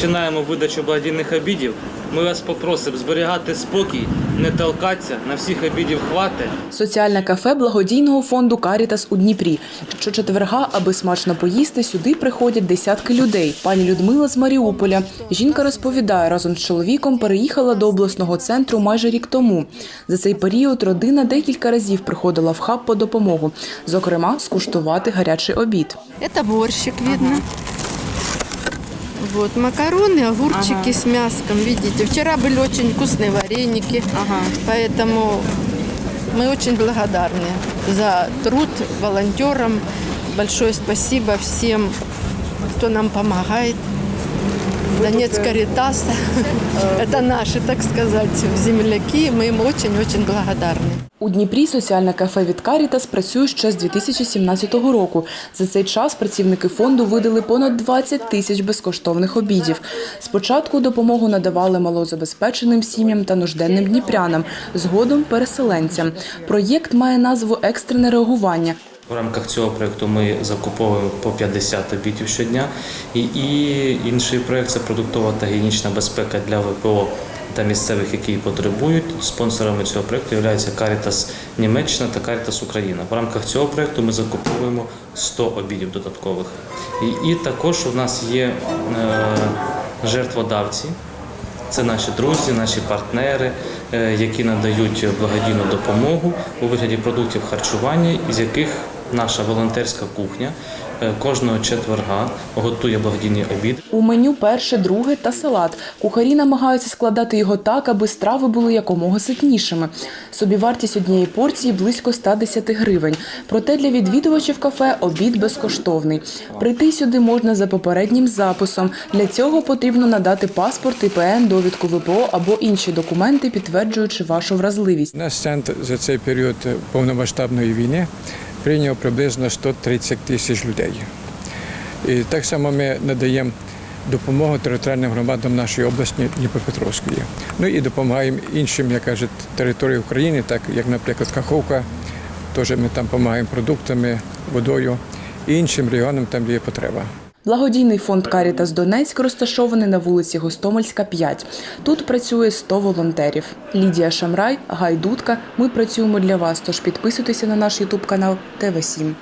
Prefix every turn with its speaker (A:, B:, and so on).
A: Починаємо видачу благодійних обідів. Ми вас попросимо зберігати спокій, не толкатися, на всіх обідів хватить.
B: Соціальне кафе благодійного фонду Карітас у Дніпрі. Щочетверга, аби смачно поїсти, сюди приходять десятки людей. Пані Людмила з Маріуполя. Жінка розповідає, разом з чоловіком переїхала до обласного центру майже рік тому. За цей період родина декілька разів приходила в хаб по допомогу, зокрема, скуштувати гарячий обід.
C: Это борщик видно. Вот макароны, огурчики с мяском, видите. Вчера были очень вкусные вареники, поэтому мы очень благодарны за труд волонтерам. Большое спасибо всем, кто нам помогает. Донец Каритас, это наши, так сказать, земляки. Мы им очень-очень благодарны.
B: У Дніпрі соціальне кафе від Карітас працює ще з 2017 року. За цей час працівники фонду видали понад 20 тисяч безкоштовних обідів. Спочатку допомогу надавали малозабезпеченим сім'ям та нужденним дніпрянам, згодом переселенцям. Проєкт має назву Екстрене реагування.
A: В рамках цього проєкту ми закуповуємо по 50 обідів щодня. І, і інший проєкт це продуктова та гігієнічна безпека для ВПО та місцевих, які її потребують. Спонсорами цього проєкту є Caritas Німеччина та Caritas Україна. В рамках цього проєкту ми закуповуємо 100 обідів додаткових. І, і також у нас є е, жертводавці. Це наші друзі, наші партнери, е, які надають благодійну допомогу у вигляді продуктів харчування, із яких наша волонтерська кухня е, кожного четверга готує благодійний обід.
B: У меню перше, друге та салат. Кухарі намагаються складати його так, аби страви були якомога ситнішими. Собівартість однієї порції близько 110 гривень. Проте для відвідувачів кафе обід безкоштовний. Прийти сюди можна за попереднім записом. Для цього потрібно надати паспорт, ІПН, довідку ВПО або інші документи, підтверджуючи вашу вразливість.
D: Наш центр за цей період повномасштабної війни прийняв приблизно 130 тисяч людей. І так само ми надаємо допомогу територіальним громадам нашої області Дніпропетровської. Ну і допомагаємо іншим, як кажуть, території України, так як, наприклад, Каховка. Теж ми там допомагаємо продуктами, водою і іншим регіонам, там де є потреба.
B: Благодійний фонд Карітас Донецьк розташований на вулиці Гостомельська, 5. Тут працює 100 волонтерів. Лідія Шамрай, Гай Дудка. Ми працюємо для вас. Тож підписуйтеся на наш Ютуб канал ТВ 7